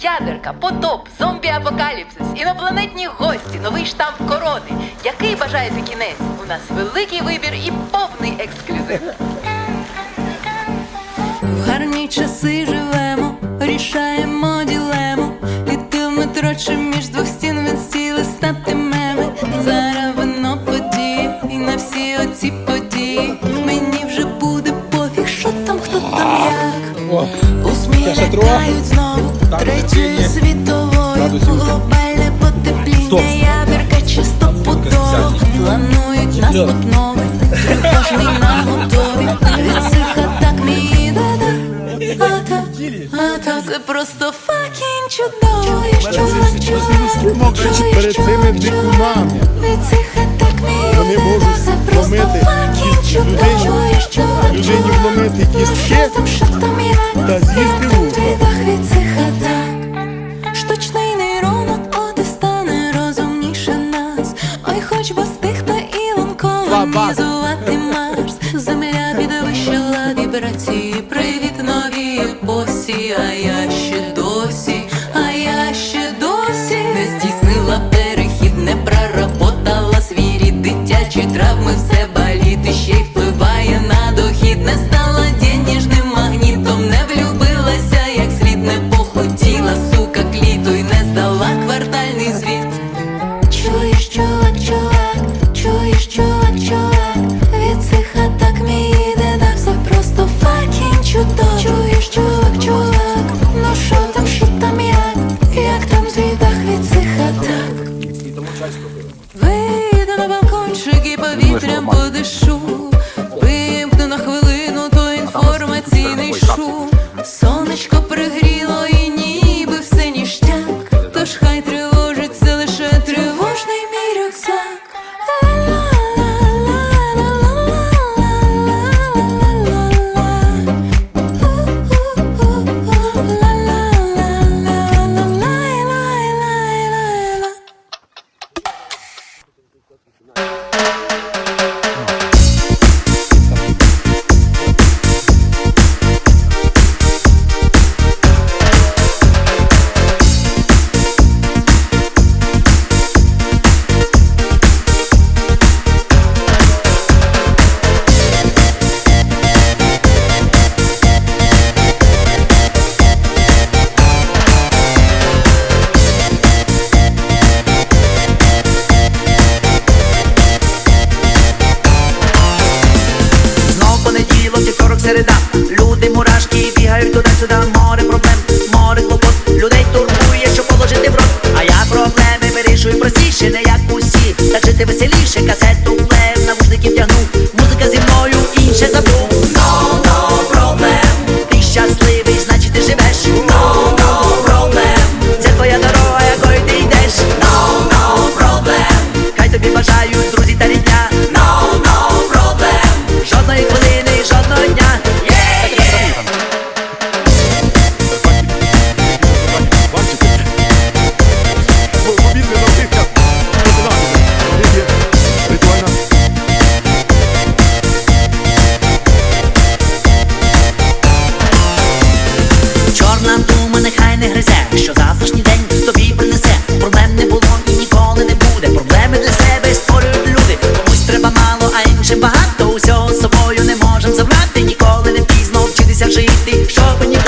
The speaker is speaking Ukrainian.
ядерка, потоп, зомбі-апокаліпсис, інопланетні гості, новий штамп корони. Який бажаєте кінець? У нас великий вибір і повний ексклюзив. В гарні часи живемо, рішаємо ділему. Літи в метро чи між двох стін він стіли стати Причини світової глобальне потепління. Ядерка чисто стопудово планують нас наступ новий. Тривожний на готові. Від цих атак мій Ата, ата Це просто факін чудово Я чувак, чувак, чуєш, чувак, чувак Від цих атак мій дада Це просто факін чудово Чуєш, чувак, Людині вломити кістки Та з'їсти yeah, yeah. Тобі прям подишу, вимкну на хвилину, то інформаційний шум. Чорна дума нехай не гризе, що завтрашній день тобі принесе. Проблем не було і ніколи не буде. Проблеми для себе створюють люди. Комусь треба мало, а іншим багато. Усього з собою не можем забрати. Ніколи не пізно вчитися жити, щоб ні.